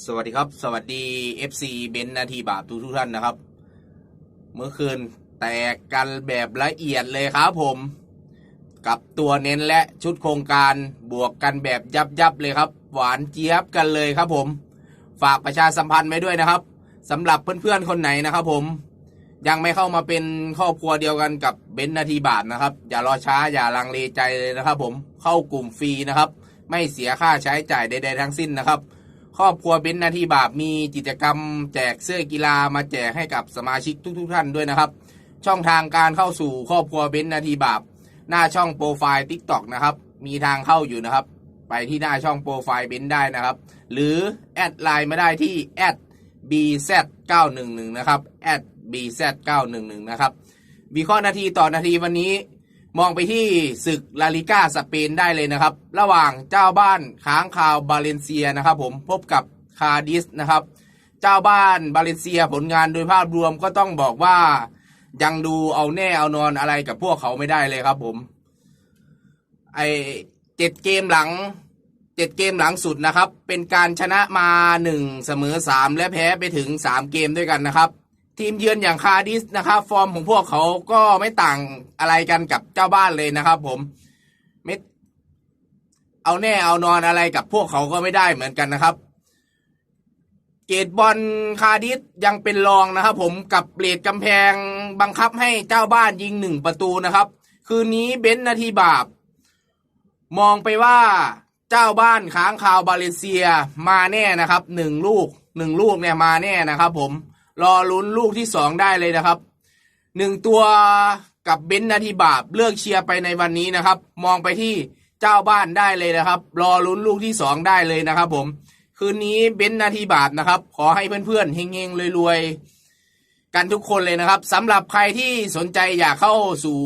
สวัสดีครับ สวัสดี FC เบนนาทีบาปทุกทุกท่านนะครับ เมื่อคืนแตกกันแบบละเอียดเลยครับผม กับตัวเน้นและชุดโครงการบวกกันแบบยับยับเลยครับ หวานเจี๊ยบกันเลยครับผม ฝากประชาสัมพันธ์ไว้ด้วยนะครับสำหรับเพื่อนๆคนไหนนะครับผม ยังไม่เข้ามาเป็นครอบครัวเดียวกันกับเบนนาทีบาทนะครับ อย่ารอช้าอย่าลังเลใจเลยนะครับ ผมเข้ากลุ่มฟรีนะครับ ไม่เสียค่าใช้จ่ายใดๆทั้งสิ้นนะครับ ครอบครัวเบนซ์นาทีบาปมีกิจกรรม แจกเสื้อกีฬามาแจกให้กับสมาชิกทุก ๆ ท่านด้วยนะครับ ช่องทางการเข้าสู่ครอบครัวเบนซ์นาทีบาปหน้าช่องโปรไฟล์ TikTok นะครับ มีทางเข้าอยู่นะครับ ไปที่หน้าช่องโปรไฟล์เบนซ์ได้นะครับ หรือแอดไลน์มาได้ที่แอด @bz911 นะครับ @bz911 นะครับวิเคราะห์นาทีต่อนาทีวันนี้ มองไปที่ศึกลาลิก้าสเปนได้เลยนะครับ ระหว่างเจ้าบ้านค้างคาวบาเลนเซียนะครับ ผมพบกับคาดิสนะครับ เจ้าบ้านบาเลนเซียผลงานโดยภาพรวมก็ต้องบอกว่ายังดูเอาแน่เอานอนอะไรกับพวกเขาไม่ได้เลยครับ ผม ไอเจ็ดเกมหลังเจ็ดเกมหลังสุดนะครับ เป็นการชนะมาหนึ่งเสมอสามและแพ้ไปถึงสามเกมด้วยกันนะครับ ทีมเยือนอย่างคาร์ดิสนะครับ ฟอร์มของพวกเขาก็ไม่ต่างอะไรกันกับเจ้าบ้านเลยนะครับ ผมไม่เอาแน่เอานอนอะไรกับพวกเขาก็ไม่ได้เหมือนกันนะครับ เกตบอลคาร์ดิสยังเป็นรองนะครับ ผมกับเบลดกำแพงบังคับให้เจ้าบ้านยิงหนึ่งประตูนะครับ คืนนี้เบนนาทีบาป มองไปว่าเจ้าบ้านค้างคาวบาเลเซียมาแน่นะครับหนึ่งลูกหนึ่งลูกเนี่ยมาแน่นะครับ ผม รอลุ้นลูกที่สองได้เลยนะครับหนึ่งตัวกับเบนนาทีบาปเลือกเชียร์ไปในวันนี้นะครับ มองไปที่เจ้าบ้านได้เลยนะครับ รอลุ้นลูกที่สองได้เลยนะครับ ผม คืนนี้เบนนาทีบาปนะครับ ขอให้เพื่อนๆเฮงๆรวยๆกันทุกคนเลยนะครับสำหรับใครที่สนใจอยากเข้าสู่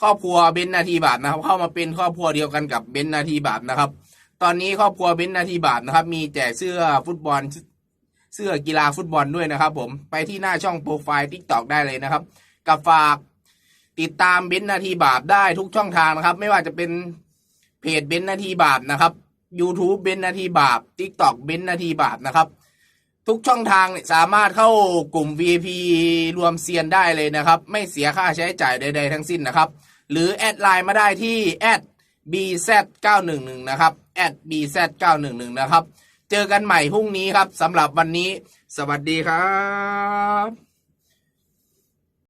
ครอบครัวเบนนาทีบาทนะครับ เข้ามาเป็นครอบครัวเดียวกันกับเบนนาทีบาทนะครับ ตอนนี้ครอบครัวเบนนาทีบาทนะครับ มีแจกเสื้อฟุตบอล เสื้อกีฬาฟุตบอลด้วยนะครับ ผมไปที่หน้าช่องโปรไฟล์ทิกตอกได้เลยนะครับ กับฝากติดตามเบนนาทีบาทได้ทุกช่องทางนะครับ ไม่ว่าจะเป็นเพจเบนนาทีบาทนะครับ YouTube เบนนาทีบาท TikTok เบนนาทีบาทนะครับ ทุกช่องทางเนี่ยสามารถเข้ากลุ่ม VIP รวมเซียนได้เลยนะครับ ไม่เสียค่าใช้จ่ายใด ๆ ทั้งสิ้นนะครับ หรือแอดไลน์มาได้ที่ @bz911 นะครับ @bz911 นะครับ เจอกันใหม่พรุ่งนี้ครับสำหรับวันนี้ สวัสดีครับ